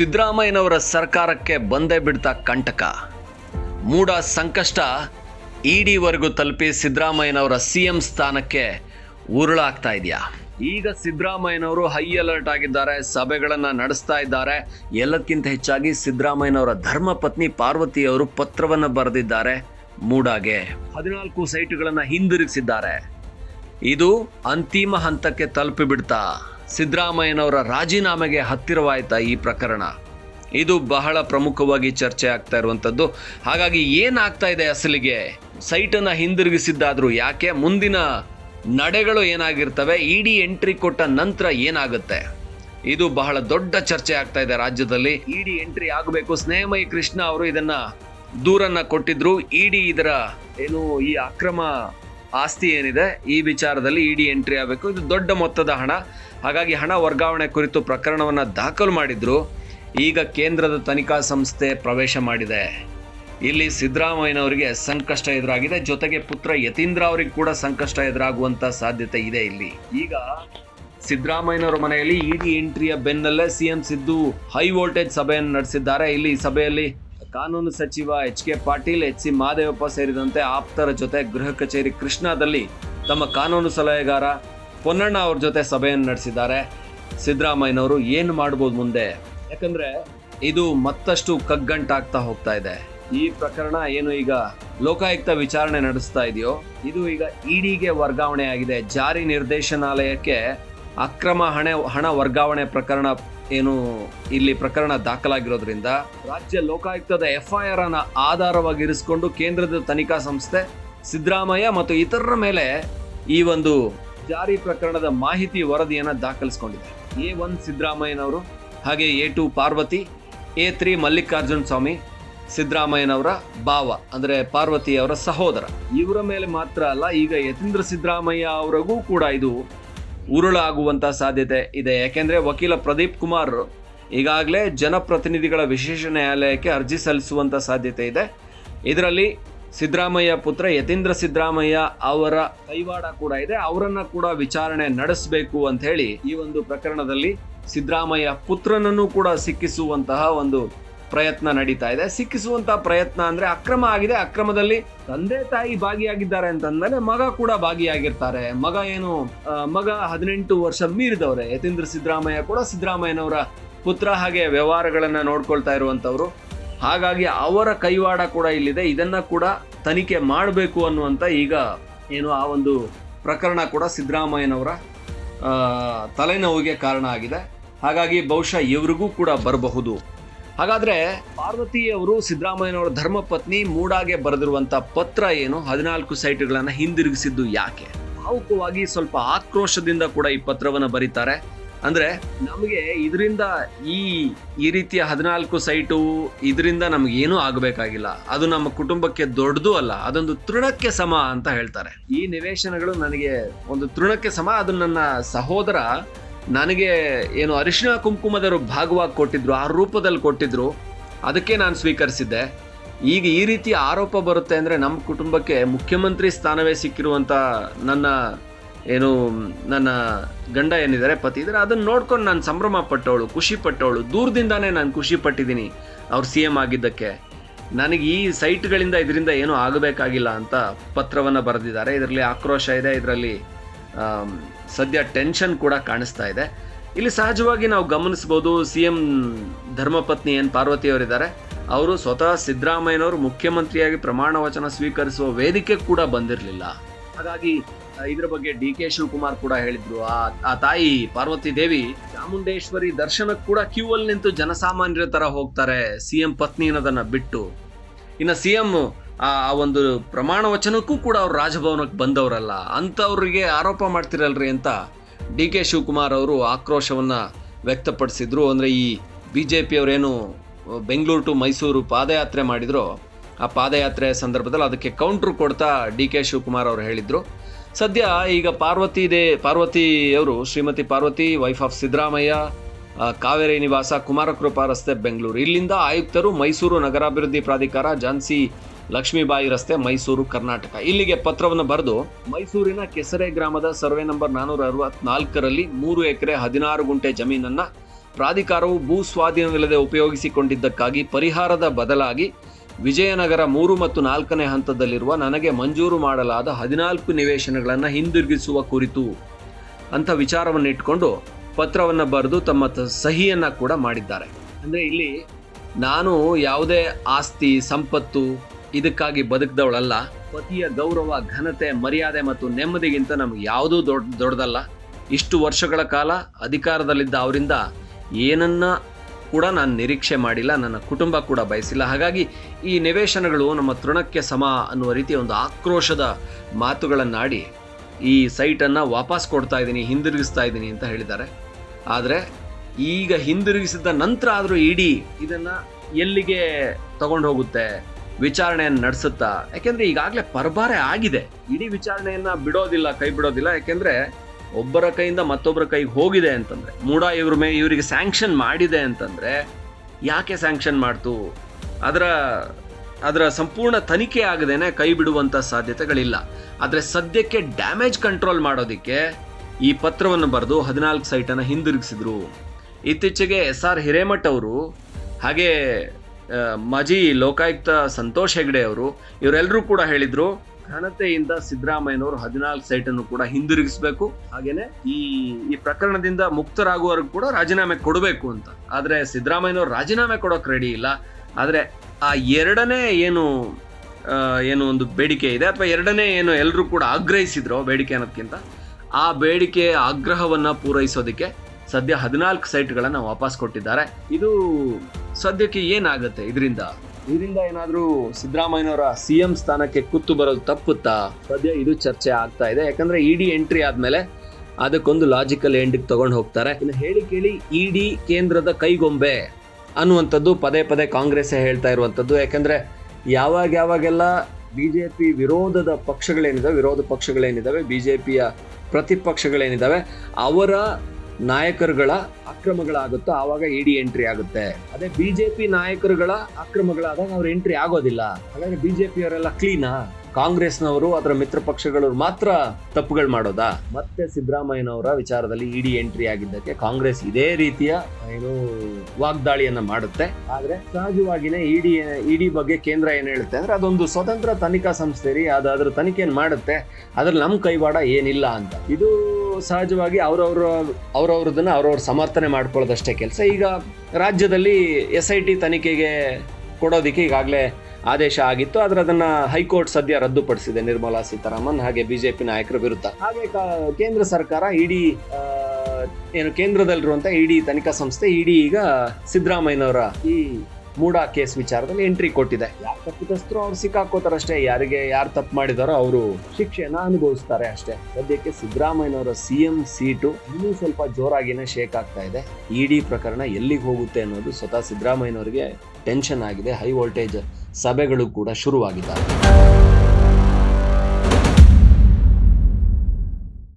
ಸಿದ್ದರಾಮಯ್ಯನವರ ಸರ್ಕಾರಕ್ಕೆ ಬಂದೇ ಬಿಡ್ತಾ ಕಂಟಕ. ಮೂಡ ಸಂಕಷ್ಟ ಇಡಿವರೆಗೂ ತಲುಪಿ ಸಿದ್ದರಾಮಯ್ಯನವರ ಸಿ ಎಂ ಸ್ಥಾನಕ್ಕೆ ಉರುಳಾಗ್ತಾ ಇದೆಯಾ? ಈಗ ಸಿದ್ದರಾಮಯ್ಯನವರು ಹೈ ಅಲರ್ಟ್ ಆಗಿದ್ದಾರೆ, ಸಭೆಗಳನ್ನು ನಡೆಸ್ತಾ ಇದ್ದಾರೆ. ಎಲ್ಲಕ್ಕಿಂತ ಹೆಚ್ಚಾಗಿ ಸಿದ್ದರಾಮಯ್ಯನವರ ಧರ್ಮಪತ್ನಿ ಪಾರ್ವತಿ ಅವರು ಪತ್ರವನ್ನು ಬರೆದಿದ್ದಾರೆ ಮೂಡಾಗೆ ಹದಿನಾಲ್ಕು ಸೈಟ್ಗಳನ್ನು ಹಿಂದಿರುಗಿಸಿದ್ದಾರೆ. ಇದು ಅಂತಿಮ ಹಂತಕ್ಕೆ ತಲುಪಿಬಿಡ್ತಾ ಸಿದ್ದರಾಮಯ್ಯನವರ ರಾಜೀನಾಮೆಗೆ ಹತ್ತಿರವಾಯ್ತಾ ಈ ಪ್ರಕರಣ. ಇದು ಬಹಳ ಪ್ರಮುಖವಾಗಿ ಚರ್ಚೆ ಆಗ್ತಾ ಇರುವಂಥದ್ದು ಹಾಗಾಗಿ ಏನಾಗ್ತಾ ಇದೆ ಅಸಲಿಗೆ? ಸೈಟನ್ನು ಹಿಂದಿರುಗಿಸಿದ್ದಾದರೂ ಯಾಕೆ? ಮುಂದಿನ ನಡೆಗಳು ಏನಾಗಿರ್ತವೆ? ಇಡಿ ಎಂಟ್ರಿ ಕೊಟ್ಟ ನಂತರ ಏನಾಗುತ್ತೆ? ಇದು ಬಹಳ ದೊಡ್ಡ ಚರ್ಚೆ ಆಗ್ತಾ ಇದೆ ರಾಜ್ಯದಲ್ಲಿ. ಇಡಿ ಎಂಟ್ರಿ ಆಗಬೇಕು. ಸ್ನೇಹಮಯಿ ಕೃಷ್ಣ ಅವರು ಇದನ್ನ ದೂರನ್ನ ಕೊಟ್ಟಿದ್ರು. ಇಡಿ ಇದರ ಏನು ಈ ಅಕ್ರಮ ಆಸ್ತಿ ಏನಿದೆ ಈ ವಿಚಾರದಲ್ಲಿ ಇಡಿ ಎಂಟ್ರಿ ಆಗಬೇಕು. ಇದು ದೊಡ್ಡ ಮೊತ್ತದ ಹಣ. ಹಾಗಾಗಿ ಹಣ ವರ್ಗಾವಣೆ ಕುರಿತು ಪ್ರಕರಣವನ್ನು ದಾಖಲು ಮಾಡಿದ್ರು. ಈಗ ಕೇಂದ್ರದ ತನಿಖಾ ಸಂಸ್ಥೆ ಪ್ರವೇಶ ಮಾಡಿದೆ. ಇಲ್ಲಿ ಸಿದ್ದರಾಮಯ್ಯನವರಿಗೆ ಸಂಕಷ್ಟ ಎದುರಾಗಿದೆ. ಜೊತೆಗೆ ಪುತ್ರ ಯತೀಂದ್ರ ಅವರಿಗೆ ಕೂಡ ಸಂಕಷ್ಟ ಎದುರಾಗುವಂತ ಸಾಧ್ಯತೆ ಇದೆ ಇಲ್ಲಿ. ಈಗ ಸಿದ್ದರಾಮಯ್ಯನವರ ಮನೆಯಲ್ಲಿ ಇಡಿ ಎಂಟ್ರಿಯ ಬೆನ್ನಲ್ಲೇ ಸಿಎಂ ಸಿದ್ದು ಹೈ ವೋಲ್ಟೇಜ್ ಸಭೆಯನ್ನು ನಡೆಸಿದ್ದಾರೆ. ಇಲ್ಲಿ ಸಭೆಯಲ್ಲಿ ಕಾನೂನು ಸಚಿವ H K Patil, H C Mahadevappa ಸೇರಿದಂತೆ ಆಪ್ತರ ಜೊತೆ ಗೃಹ ಕಚೇರಿ ಕೃಷ್ಣಾದಲ್ಲಿ ತಮ್ಮ ಕಾನೂನು ಸಲಹೆಗಾರ ಪೊನ್ನಣ್ಣ ಅವ್ರ ಜೊತೆ ಸಭೆಯನ್ನು ನಡೆಸಿದ್ದಾರೆ. ಸಿದ್ದರಾಮಯ್ಯನವರು ಏನು ಮಾಡ್ಬೋದು ಮುಂದೆ? ಯಾಕಂದ್ರೆ ಇದು ಮತ್ತಷ್ಟು ಕಗ್ಗಂಟಾಗ್ತಾ ಹೋಗ್ತಾ ಇದೆ. ಈ ಪ್ರಕರಣ ಏನು ಈಗ ಲೋಕಾಯುಕ್ತ ವಿಚಾರಣೆ ನಡೆಸ್ತಾ ಇದೆಯೋ, ಇದು ಈಗ ಇಡಿಗೆ ವರ್ಗಾವಣೆ ಆಗಿದೆ ಜಾರಿ ನಿರ್ದೇಶನಾಲಯಕ್ಕೆ ಅಕ್ರಮ ಹಣ ಹಣ ವರ್ಗಾವಣೆ ಪ್ರಕರಣ ಏನು ಇಲ್ಲಿ ಪ್ರಕರಣ ದಾಖಲಾಗಿರೋದ್ರಿಂದ ರಾಜ್ಯ ಲೋಕಾಯುಕ್ತದ ಎಫ್ಐಆರ್ ಅನ್ನ ಆಧಾರವಾಗಿ ಇರಿಸಿಕೊಂಡು ಕೇಂದ್ರದ ತನಿಖಾ ಸಂಸ್ಥೆ, ಸಿದ್ದರಾಮಯ್ಯ ಮತ್ತು ಇತರರ ಮೇಲೆ ಈ ಒಂದು ಜಾರಿ ಪ್ರಕರಣದ ಮಾಹಿತಿ ವರದಿಯನ್ನು ದಾಖಲಿಸಿಕೊಂಡಿದೆ ಎ ಒನ್ ಸಿದ್ದರಾಮಯ್ಯನವರು, ಹಾಗೆ A two Parvathi, A three Mallikarjun Swamy, ಸಿದ್ದರಾಮಯ್ಯನವರ ಭಾವ, ಅಂದ್ರೆ ಪಾರ್ವತಿ ಅವರ ಸಹೋದರ. ಇವರ ಮೇಲೆ ಮಾತ್ರ ಅಲ್ಲ, ಈಗ ಯತೀಂದ್ರ ಸಿದ್ದರಾಮಯ್ಯ ಅವರಿಗೂ ಕೂಡ ಇದು ಉರುಳಾಗುವಂತ ಸಾಧ್ಯತೆ ಇದೆ. ಯಾಕೆಂದರೆ ವಕೀಲ ಪ್ರದೀಪ್ ಕುಮಾರ್ ಈಗಾಗಲೇ ಜನಪ್ರತಿನಿಧಿಗಳ ವಿಶೇಷ ನ್ಯಾಯಾಲಯಕ್ಕೆ ಅರ್ಜಿ ಸಲ್ಲಿಸುವಂಥ ಸಾಧ್ಯತೆ ಇದೆ. ಇದರಲ್ಲಿ ಸಿದ್ದರಾಮಯ್ಯ ಪುತ್ರ ಯತೀಂದ್ರ ಸಿದ್ದರಾಮಯ್ಯ ಅವರ ಕೈವಾಡ ಕೂಡ ಇದೆ. ಅವರನ್ನ ಕೂಡ ವಿಚಾರಣೆ ನಡೆಸಬೇಕು ಅಂತ ಹೇಳಿ ಈ ಒಂದು ಪ್ರಕರಣದಲ್ಲಿ ಸಿದ್ದರಾಮಯ್ಯ ಪುತ್ರನನ್ನು ಕೂಡ ಸಿಕ್ಕಿಸುವಂತಹ ಒಂದು ಪ್ರಯತ್ನ ನಡೀತಾ ಇದೆ. ಸಿಕ್ಕಿಸುವಂತಹ ಪ್ರಯತ್ನ ಅಂದ್ರೆ ಅಕ್ರಮ ಆಗಿದೆ. ಅಕ್ರಮದಲ್ಲಿ ತಂದೆ ತಾಯಿ ಭಾಗಿಯಾಗಿದ್ದಾರೆ ಅಂತಂದ್ಮೇಲೆ ಮಗ ಕೂಡ ಭಾಗಿಯಾಗಿರ್ತಾರೆ. ಮಗ ಏನು ಮಗ ಹದಿನೆಂಟು ವರ್ಷ ಮೀರಿದವ್ರೆ. ಯತೀಂದ್ರ ಸಿದ್ದರಾಮಯ್ಯ ಕೂಡ ಸಿದ್ದರಾಮಯ್ಯನವರ ಪುತ್ರ ಹಾಗೆ ವ್ಯವಹಾರಗಳನ್ನ ನೋಡ್ಕೊಳ್ತಾ ಇರುವಂತವ್ರು. ಹಾಗಾಗಿ ಅವರ ಕೈವಾಡ ಕೂಡ ಇಲ್ಲಿದೆ. ಇದನ್ನ ಕೂಡ ತನಿಖೆ ಮಾಡಬೇಕು ಅನ್ನುವಂತ ಈಗ ಏನು ಆ ಒಂದು ಪ್ರಕರಣ ಕೂಡ ಸಿದ್ದರಾಮಯ್ಯನವರ ತಲೆನೋವಿಗೆ ಕಾರಣ ಆಗಿದೆ. ಹಾಗಾಗಿ ಬಹುಶಃ ಇವರಿಗೂ ಕೂಡ ಬರಬಹುದು. ಹಾಗಾದ್ರೆ ಪಾರ್ವತಿ ಅವರು ಸಿದ್ದರಾಮಯ್ಯನವರ ಧರ್ಮಪತ್ನಿ ಮೂಡಾಗೆ ಬರೆದಿರುವಂತ ಪತ್ರ ಏನು? ಹದಿನಾಲ್ಕು ಸೈಟ್ಗಳನ್ನ ಹಿಂದಿರುಗಿಸಿದ್ದು ಯಾಕೆ? ಭಾವುಕವಾಗಿ ಸ್ವಲ್ಪ ಆಕ್ರೋಶದಿಂದ ಕೂಡ ಈ ಪತ್ರವನ್ನ ಬರೀತಾರೆ. ಅಂದ್ರೆ ನಮಗೆ ಇದರಿಂದ ಈ ಈ ರೀತಿಯ ಹದಿನಾಲ್ಕು ಸೈಟು ಇದರಿಂದ ನಮ್ಗೆ ಏನೂ ಆಗಬೇಕಾಗಿಲ್ಲ. ಅದು ನಮ್ಮ ಕುಟುಂಬಕ್ಕೆ ದೊಡ್ಡದು ಅಲ್ಲ, ಅದೊಂದು ತೃಣಕ್ಕೆ ಸಮ ಅಂತ ಹೇಳ್ತಾರೆ. ಈ ನಿವೇಶನಗಳು ನನಗೆ ಒಂದು ತೃಣಕ್ಕೆ ಸಮ, ಅದು ನನ್ನ ಸಹೋದರ ನನಗೆ ಏನು ಅರಿಶಿಣ ಕುಂಕುಮದವರು ಭಾಗವಾಗಿ ಕೊಟ್ಟಿದ್ರು, ಆ ರೂಪದಲ್ಲಿ ಕೊಟ್ಟಿದ್ರು, ಅದಕ್ಕೆ ನಾನು ಸ್ವೀಕರಿಸಿದ್ದೆ. ಈಗ ಈ ರೀತಿ ಆರೋಪ ಬರುತ್ತೆ ಅಂದರೆ ನಮ್ಮ ಕುಟುಂಬಕ್ಕೆ ಮುಖ್ಯಮಂತ್ರಿ ಸ್ಥಾನವೇ ಸಿಕ್ಕಿರುವಂಥ ನನ್ನ ಏನು, ನನ್ನ ಗಂಡ ಏನಿದ್ದಾರೆ ಪತಿ ಇದ್ದಾರೆ, ಅದನ್ನು ನೋಡ್ಕೊಂಡು ನಾನು ಸಂಭ್ರಮ ಪಟ್ಟವಳು ಖುಷಿ ಪಟ್ಟವಳು ದೂರದಿಂದಾನೇ ನಾನು ಖುಷಿ ಪಟ್ಟಿದ್ದೀನಿ ಅವ್ರು ಸಿ ಎಂ ಆಗಿದ್ದಕ್ಕೆ. ನನಗೆ ಈ ಸೈಟ್ಗಳಿಂದ ಇದರಿಂದ ಏನೂ ಆಗಬೇಕಾಗಿಲ್ಲ ಅಂತ ಪತ್ರವನ್ನು ಬರೆದಿದ್ದಾರೆ. ಇದರಲ್ಲಿ ಆಕ್ರೋಶ ಇದೆ, ಇದರಲ್ಲಿ ಸದ್ಯ ಟೆನ್ಷನ್ ಕೂಡ ಕಾಣಿಸ್ತಾ ಇದೆ. ಇಲ್ಲಿ ಸಹಜವಾಗಿ ನಾವು ಗಮನಿಸ್ಬೋದು ಸಿ ಎಂ ಧರ್ಮಪತ್ನಿ ಏನ್ ಪಾರ್ವತಿ ಅವರಿದ್ದಾರೆ. ಅವರು ಸ್ವತಃ ಸಿದ್ದರಾಮಯ್ಯನವರು ಮುಖ್ಯಮಂತ್ರಿಯಾಗಿ ಪ್ರಮಾಣ ವಚನ ಸ್ವೀಕರಿಸುವ ವೇದಿಕೆ ಕೂಡ ಬಂದಿರಲಿಲ್ಲ. ಹಾಗಾಗಿ ಇದ್ರ ಬಗ್ಗೆ ಡಿ ಕೆ ಶಿವಕುಮಾರ್ ಕೂಡ ಹೇಳಿದ್ರು. ಆ ಆ ತಾಯಿ ಪಾರ್ವತಿ ದೇವಿ ಚಾಮುಂಡೇಶ್ವರಿ ದರ್ಶನಕ್ಕೆ ಕೂಡ ಕ್ಯೂ ಅಲ್ಲಿ ನಿಂತು ಜನಸಾಮಾನ್ಯರ ತರ ಹೋಗ್ತಾರೆ ಸಿ ಎಂ ಪತ್ನಿ ಅನ್ನೋದನ್ನ ಬಿಟ್ಟು. ಇನ್ನು ಸಿ ಎಂ ಆ ಒಂದು ಪ್ರಮಾಣ ವಚನಕ್ಕೂ ಕೂಡ ಅವ್ರು ರಾಜಭವನಕ್ಕೆ ಬಂದವರಲ್ಲ, ಅಂಥವ್ರಿಗೆ ಆರೋಪ ಮಾಡ್ತಿರಲ್ರಿ ಅಂತ ಡಿ ಕೆ ಶಿವಕುಮಾರ್ ಅವರು ಆಕ್ರೋಶವನ್ನು ವ್ಯಕ್ತಪಡಿಸಿದ್ರು. ಅಂದರೆ ಈ ಬಿ ಜೆ ಪಿಯವರೇನು ಬೆಂಗಳೂರು ಟು ಮೈಸೂರು ಪಾದಯಾತ್ರೆ ಮಾಡಿದ್ರು, ಆ ಪಾದಯಾತ್ರೆ ಸಂದರ್ಭದಲ್ಲಿ ಅದಕ್ಕೆ ಕೌಂಟ್ರು ಕೊಡ್ತಾ ಡಿ ಕೆ ಶಿವಕುಮಾರ್ ಅವರು ಹೇಳಿದರು. ಸದ್ಯ ಈಗ ಪಾರ್ವತಿ ದೇ, ಪಾರ್ವತಿ ಅವರು ಶ್ರೀಮತಿ ಪಾರ್ವತಿ ವೈಫ್ ಆಫ್ ಸಿದ್ದರಾಮಯ್ಯ ಕಾವೇರಿ ನಿವಾಸ ಕುಮಾರಕೃಪಾ ರಸ್ತೆ ಬೆಂಗಳೂರು. ಇಲ್ಲಿಂದ ಆಯುಕ್ತರು ಮೈಸೂರು ನಗರಾಭಿವೃದ್ಧಿ ಪ್ರಾಧಿಕಾರ, ಝಾನ್ಸಿ ಲಕ್ಷ್ಮೀಬಾಯಿ ರಸ್ತೆ, ಮೈಸೂರು, ಕರ್ನಾಟಕ. ಇಲ್ಲಿಗೆ ಪತ್ರವನ್ನು ಬರೆದು, ಮೈಸೂರಿನ ಕೆಸರೆ ಗ್ರಾಮದ ಸರ್ವೆ ನಂಬರ್ ನಾನೂರ ಅರವತ್ನಾಲ್ಕರಲ್ಲಿ ಮೂರು ಎಕರೆ ಹದಿನಾರು ಗುಂಟೆ ಜಮೀನನ್ನ ಪ್ರಾಧಿಕಾರವು ಭೂ ಸ್ವಾಧೀನವಿಲ್ಲದೆ ಉಪಯೋಗಿಸಿಕೊಂಡಿದ್ದಕ್ಕಾಗಿ ಪರಿಹಾರದ ಬದಲಾಗಿ ವಿಜಯನಗರ ಮೂರು ಮತ್ತು ನಾಲ್ಕನೇ ಹಂತದಲ್ಲಿರುವ ನನಗೆ ಮಂಜೂರು ಮಾಡಲಾದ ಹದಿನಾಲ್ಕು ನಿವೇಶನಗಳನ್ನು ಹಿಂದಿರುಗಿಸುವ ಕುರಿತು ಅಂತ ವಿಚಾರವನ್ನು ಇಟ್ಕೊಂಡು ಪತ್ರವನ್ನು ಬರೆದು ತಮ್ಮ ಸಹಿಯನ್ನು ಸಹಿಯನ್ನ ಕೂಡ ಮಾಡಿದ್ದಾರೆ. ಅಂದರೆ ಇಲ್ಲಿ ನಾನು ಯಾವುದೇ ಆಸ್ತಿ, ಸಂಪತ್ತು ಇದಕ್ಕಾಗಿ ಬದುಕಿದವಳಲ್ಲ. ಪತಿಯ ಗೌರವ, ಘನತೆ, ಮರ್ಯಾದೆ ಮತ್ತು ನೆಮ್ಮದಿಗಿಂತ ನಮ್ಗೆ ಯಾವುದೂ ದೊಡ್ಡ ದೊಡ್ಡದಲ್ಲ. ಇಷ್ಟು ವರ್ಷಗಳ ಕಾಲ ಅಧಿಕಾರದಲ್ಲಿದ್ದ ಅವರಿಂದ ಏನನ್ನ ಕೂಡ ನಾನು ನಿರೀಕ್ಷೆ ಮಾಡಿಲ್ಲ, ನನ್ನ ಕುಟುಂಬ ಕೂಡ ಬಯಸಿಲ್ಲ. ಹಾಗಾಗಿ ಈ ನಿವೇಶನಗಳು ನಮ್ಮ ತೃಣಕ್ಕೆ ಸಮ ಅನ್ನುವ ರೀತಿಯ ಒಂದು ಆಕ್ರೋಶದ ಮಾತುಗಳನ್ನಾಡಿ ಈ ಸೈಟನ್ನು ವಾಪಸ್ ಕೊಡ್ತಾ ಇದ್ದೀನಿ, ಹಿಂದಿರುಗಿಸ್ತಾ ಇದ್ದೀನಿ ಅಂತ ಹೇಳಿದ್ದಾರೆ. ಆದರೆ ಈಗ ಹಿಂದಿರುಗಿಸಿದ ನಂತರ ಆದರೂ ಇಡೀ ಇದನ್ನು ಎಲ್ಲಿಗೆ ತಗೊಂಡು ಹೋಗುತ್ತೆ? ವಿಚಾರಣೆಯನ್ನು ನಡೆಸುತ್ತಾ? ಯಾಕೆಂದ್ರೆ ಈಗಾಗಲೇ ಪರಭಾರೆ ಆಗಿದೆ. ಇಡೀ ವಿಚಾರಣೆಯನ್ನ ಬಿಡೋದಿಲ್ಲ, ಕೈ ಬಿಡೋದಿಲ್ಲ. ಯಾಕೆಂದ್ರೆ ಒಬ್ಬರ ಕೈಯಿಂದ ಮತ್ತೊಬ್ಬರ ಕೈಗೆ ಹೋಗಿದೆ ಅಂತಂದ್ರೆ ಮೂಡ ಇವ್ರ ಮೇ ಇವರಿಗೆ ಸ್ಯಾಂಕ್ಷನ್ ಮಾಡಿದೆ ಅಂತಂದ್ರೆ, ಯಾಕೆ ಸ್ಯಾಂಕ್ಷನ್ ಮಾಡ್ತು? ಅದರ ಅದರ ಸಂಪೂರ್ಣ ತನಿಖೆ ಆಗದೇನೆ ಕೈ ಬಿಡುವಂತ ಸಾಧ್ಯತೆಗಳಿಲ್ಲ. ಆದರೆ ಸದ್ಯಕ್ಕೆ ಡ್ಯಾಮೇಜ್ ಕಂಟ್ರೋಲ್ ಮಾಡೋದಕ್ಕೆ ಈ ಪತ್ರವನ್ನು ಬರೆದು ಹದಿನಾಲ್ಕು ಸೈಟನ್ನು ಹಿಂದಿರುಗಿಸಿದ್ರು. ಇತ್ತೀಚೆಗೆ ಎಸ್ ಆರ್ ಹಿರೇಮಠ್ ಅವರು ಹಾಗೆ ಮಾಜಿ ಲೋಕಾಯುಕ್ತ ಸಂತೋಷ್ ಹೆಗ್ಡೆ ಅವರು ಇವರೆಲ್ಲರೂ ಕೂಡ ಹೇಳಿದ್ರು, ಘನತೆಯಿಂದ ಸಿದ್ದರಾಮಯ್ಯನವರು ಹದಿನಾಲ್ಕು ಅನ್ನು ಕೂಡ ಹಿಂದಿರುಗಿಸಬೇಕು. ಹಾಗೇನೆ ಈ ಈ ಪ್ರಕರಣದಿಂದ ಮುಕ್ತರಾಗುವವರೆಗೂ ಕೂಡ ರಾಜೀನಾಮೆ ಕೊಡಬೇಕು ಅಂತ. ಆದ್ರೆ ಸಿದ್ದರಾಮಯ್ಯನವರು ರಾಜೀನಾಮೆ ಕೊಡೋಕೆ ರೆಡಿ ಇಲ್ಲ. ಆದ್ರೆ ಆ ಎರಡನೇ ಏನು ಏನು ಒಂದು ಬೇಡಿಕೆ ಇದೆ, ಅಥವಾ ಎರಡನೇ ಏನು ಎಲ್ಲರೂ ಕೂಡ ಆಗ್ರಹಿಸಿದ್ರು ಬೇಡಿಕೆ ಅನ್ನೋದಕ್ಕಿಂತ ಆ ಬೇಡಿಕೆ, ಆಗ್ರಹವನ್ನ ಪೂರೈಸೋದಕ್ಕೆ ಸದ್ಯ ಹದಿನಾಲ್ಕು ಸೈಟ್ಗಳನ್ನು ವಾಪಸ್ ಕೊಟ್ಟಿದ್ದಾರೆ. ಇದು ಸದ್ಯಕ್ಕೆ ಏನಾಗುತ್ತೆ ಇದರಿಂದ? ಇದರಿಂದ ಏನಾದರೂ ಸಿದ್ದರಾಮಯ್ಯನವರ ಸಿ ಎಂ ಸ್ಥಾನಕ್ಕೆ ಕುತ್ತು ಬರೋದು ತಪ್ಪುತ್ತಾ? ಸದ್ಯ ಇದು ಚರ್ಚೆ ಆಗ್ತಾ ಇದೆ. ಯಾಕಂದ್ರೆ ಇಡಿ ಎಂಟ್ರಿ ಆದ್ಮೇಲೆ ಅದಕ್ಕೊಂದು ಲಾಜಿಕಲ್ ಎಂಡಿಗೆ ತಗೊಂಡು ಹೋಗ್ತಾರೆ. ಇನ್ನು ಹೇಳಿ ಕೇಳಿ, ಇಡಿ ಕೇಂದ್ರದ ಕೈಗೊಂಬೆ ಅನ್ನುವಂಥದ್ದು ಪದೇ ಪದೇ ಕಾಂಗ್ರೆಸ್ ಹೇಳ್ತಾ ಇರುವಂಥದ್ದು. ಯಾಕಂದ್ರೆ ಯಾವಾಗ ಯಾವಾಗೆಲ್ಲ ಬಿಜೆಪಿ ವಿರೋಧದ ಪಕ್ಷಗಳೇನಿದಾವೆ, ವಿರೋಧ ಪಕ್ಷಗಳೇನಿದಾವೆ, ಬಿಜೆಪಿಯ ಪ್ರತಿಪಕ್ಷಗಳೇನಿದಾವೆ, ಅವರ ನಾಯಕರುಗಳ ಅಕ್ರಮಗಳಾಗುತ್ತೋ ಆವಾಗ ಇಡಿ ಎಂಟ್ರಿ ಆಗುತ್ತೆ. ಅದೇ ಬಿಜೆಪಿ ನಾಯಕರುಗಳ ಅಕ್ರಮಗಳಾದಾಗ ಅವ್ರ ಎಂಟ್ರಿ ಆಗೋದಿಲ್ಲ. ಹಾಗಾದ್ರೆ ಬಿಜೆಪಿ ಅವರೆಲ್ಲ ಕ್ಲೀನಾ ಕಾಂಗ್ರೆಸ್ನವರು ಅದರ ಮಿತ್ರ ಪಕ್ಷಗಳು ಮಾತ್ರ ತಪ್ಪುಗಳು ಮಾಡೋದಾ? ಮತ್ತೆ ಸಿದ್ದರಾಮಯ್ಯನವರ ವಿಚಾರದಲ್ಲಿ ಇಡಿ ಎಂಟ್ರಿ ಆಗಿದ್ದಕ್ಕೆ ಕಾಂಗ್ರೆಸ್ ಇದೇ ರೀತಿಯ ಏನು ವಾಗ್ದಾಳಿಯನ್ನ ಮಾಡುತ್ತೆ. ಆದ್ರೆ ಸಹಜವಾಗಿನೇ ಇಡಿ ಇಡಿ ಬಗ್ಗೆ ಕೇಂದ್ರ ಏನ್ ಹೇಳುತ್ತೆ ಅಂದ್ರೆ ಅದೊಂದು ಸ್ವತಂತ್ರ ತನಿಖಾ ಸಂಸ್ಥೆ ರೀ. ಅದು ಅದ್ರ ತನಿಖೆಯನ್ನು ಮಾಡುತ್ತೆ. ಅದ್ರಲ್ಲಿ ನಮ್ ಕೈವಾಡ ಏನಿಲ್ಲ ಅಂತ. ಇದು ಸಹಜವಾಗಿ ಅವ್ರವ್ರ ಅವ್ರವ್ರದನ್ನ ಅವ್ರವ್ರ ಸಮರ್ಥನೆ ಮಾಡ್ಕೊಳ್ಳೋದಷ್ಟೇ ಕೆಲಸ. ಈಗ ರಾಜ್ಯದಲ್ಲಿ ಎಸ್ ಐ ಟಿ ತನಿಖೆಗೆ ಕೊಡೋದಕ್ಕೆ ಈಗಾಗಲೇ ಆದೇಶ ಆಗಿತ್ತು. ಆದರೆ ಅದನ್ನ ಹೈಕೋರ್ಟ್ ಸದ್ಯ ರದ್ದುಪಡಿಸಿದೆ ನಿರ್ಮಲಾ ಸೀತಾರಾಮನ್ ಹಾಗೆ ಬಿಜೆಪಿ ನಾಯಕರ ವಿರುದ್ಧ. ಹಾಗೆ ಕೇಂದ್ರ ಸರ್ಕಾರ ಇಡೀ ಏನು ಕೇಂದ್ರದಲ್ಲಿರುವಂಥ ಇಡಿ ತನಿಖಾ ಸಂಸ್ಥೆ, ಇಡಿ ಈಗ ಸಿದ್ದರಾಮಯ್ಯನವರ ಈ ಮೂಡ ಕೇಸ್ ವಿಚಾರದಲ್ಲಿ ಎಂಟ್ರಿ ಕೊಟ್ಟಿದೆ. ಯಾರು ತಪ್ಪಿತಸ್ಥರು ಅವ್ರು ಸಿಕ್ಕಾಕೋತಾರಷ್ಟೇ. ಯಾರಿಗೆ ಯಾರು ತಪ್ಪು ಮಾಡಿದಾರೋ ಅವರು ಶಿಕ್ಷೆಯನ್ನ ಅನುಭವಿಸ್ತಾರೆ ಅಷ್ಟೇ. ಸದ್ಯಕ್ಕೆ ಸಿದ್ದರಾಮಯ್ಯನವರ ಸಿ ಎಂ ಸೀಟು ಇನ್ನೂ ಸ್ವಲ್ಪ ಜೋರಾಗಿನೇ ಶೇಕ್ ಆಗ್ತಾ ಇದೆ. ಇಡಿ ಪ್ರಕರಣ ಎಲ್ಲಿಗೆ ಹೋಗುತ್ತೆ ಅನ್ನೋದು ಸ್ವತಃ ಸಿದ್ದರಾಮಯ್ಯನವರಿಗೆ ಟೆನ್ಷನ್ ಆಗಿದೆ. ಹೈ ವೋಲ್ಟೇಜ್ ಸಭೆಗಳು ಕೂಡ ಶುರುವಾಗಿದ್ದಾವೆ